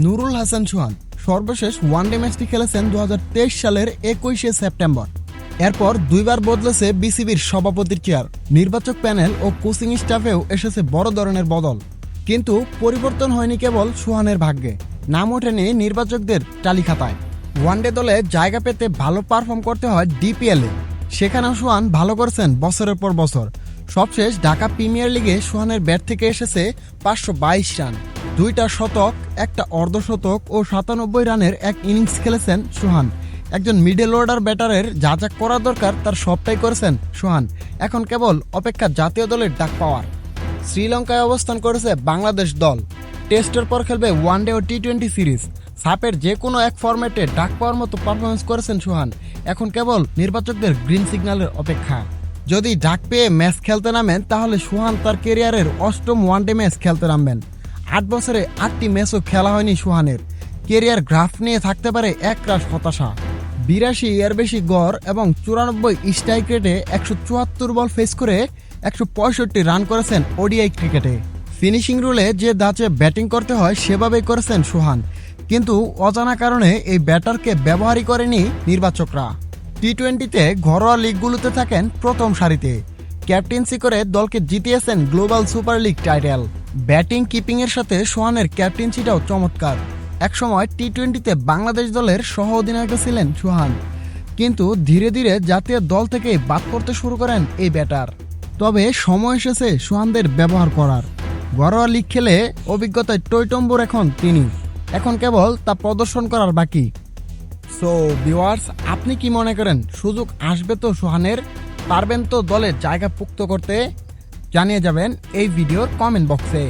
নুরুল হাসান সোহান সর্বশেষ ওয়ানডে ম্যাচটি খেলেছেন দু হাজার তেইশ সালের একুশে সেপ্টেম্বর। এরপর দুইবার বদলেছে বিসিবির সভাপতির চেয়ার নির্বাচক প্যানেল ও কোচিং স্টাফেও এসেছে বড় ধরনের বদল। কিন্তু পরিবর্তন হয়নি কেবল সোহানের ভাগ্যে। নাম ওঠেনি নির্বাচকদের তালিকাতায় ওয়ানডে দলে জায়গা পেতে ভালো পারফর্ম করতে হয় ডিপিএলে সেখানেও সোহান ভালো করছেন বছরের পর বছর। সবশেষ ঢাকা প্রিমিয়ার লিগে সোহানের ব্যাট থেকে এসেছে পাঁচশো বাইশ রান, দুইটা শতক, একটা অর্ধশতক ও সাতানব্বই রানের এক ইনিংস খেলেছেন সোহান। একজন মিডল অর্ডার ব্যাটারের যা যা করা দরকার তার সবটাই করেছেন সোহান। এখন কেবল অপেক্ষা জাতীয় দলের ডাক পাওয়ার। শ্রীলঙ্কায় অবস্থান করেছে বাংলাদেশ দল। টেস্টের পর খেলবে ওয়ানডে ও টি টোয়েন্টি সিরিজ। সাপের যে কোনো এক ফরম্যাটে ডাক পাওয়ার মতো পারফরমেন্স করেছেন সোহান। এখন কেবল নির্বাচকদের গ্রিন সিগন্যালের অপেক্ষা। যদি ডাক পেয়ে ম্যাচ খেলতে নামেন, তাহলে সুহান তার কেরিয়ারের অষ্টম ওয়ানডে ম্যাচ খেলতে নামবেন। আট বছরে আটটি ম্যাচও খেলা হয়নি সুহানের। কেরিয়ার গ্রাফ নিয়ে থাকতে পারে এক রাশ হতাশা। বিরাশি এর বেশি গড় এবং চুরানব্বই স্ট্রাইক রেটে একশো চুয়াত্তর বল ফেস করে একশো পঁয়ষট্টি রান করেছেন ওডিআই ক্রিকেটে। ফিনিশিং রুলে যে দাঁচে ব্যাটিং করতে হয়, সেভাবেই করেছেন সুহান। কিন্তু অজানা কারণে এই ব্যাটারকে ব্যবহারই করেনি নির্বাচকরা। টি টোয়েন্টিতে ঘরোয়া লিগগুলোতে থাকেন প্রথম সারিতে। ক্যাপ্টেন্সি করে দলকে জিতিয়েছেন global super league title. Batting keeping এর সাথে সোহানের ক্যাপ্টেন্সিটাও চমৎকার। একসময় টি টোয়েন্টিতে বাংলাদেশ দলের সহ অধিনায়ক ছিলেন সোহান। কিন্তু ধীরে ধীরে জাতীয় দল থেকে বাদ পড়তে শুরু করেন এই ব্যাটার। তবে সময় এসেছে সোহানদের ব্যবহার করার। ঘরোয়া লিগ খেলে অভিজ্ঞতায় টৈটম্বর এখন তিনি। এখন কেবল তা প্রদর্শন করার বাকি। সো ভিওয়ার্স আপনি কি মনে করেন, সুযোগ আসবে তো সোহানের? পারবেন তো দলের জায়গা পুক্ত করতে? জানিয়ে যাবেন এই ভিডিওর কমেন্ট বক্সে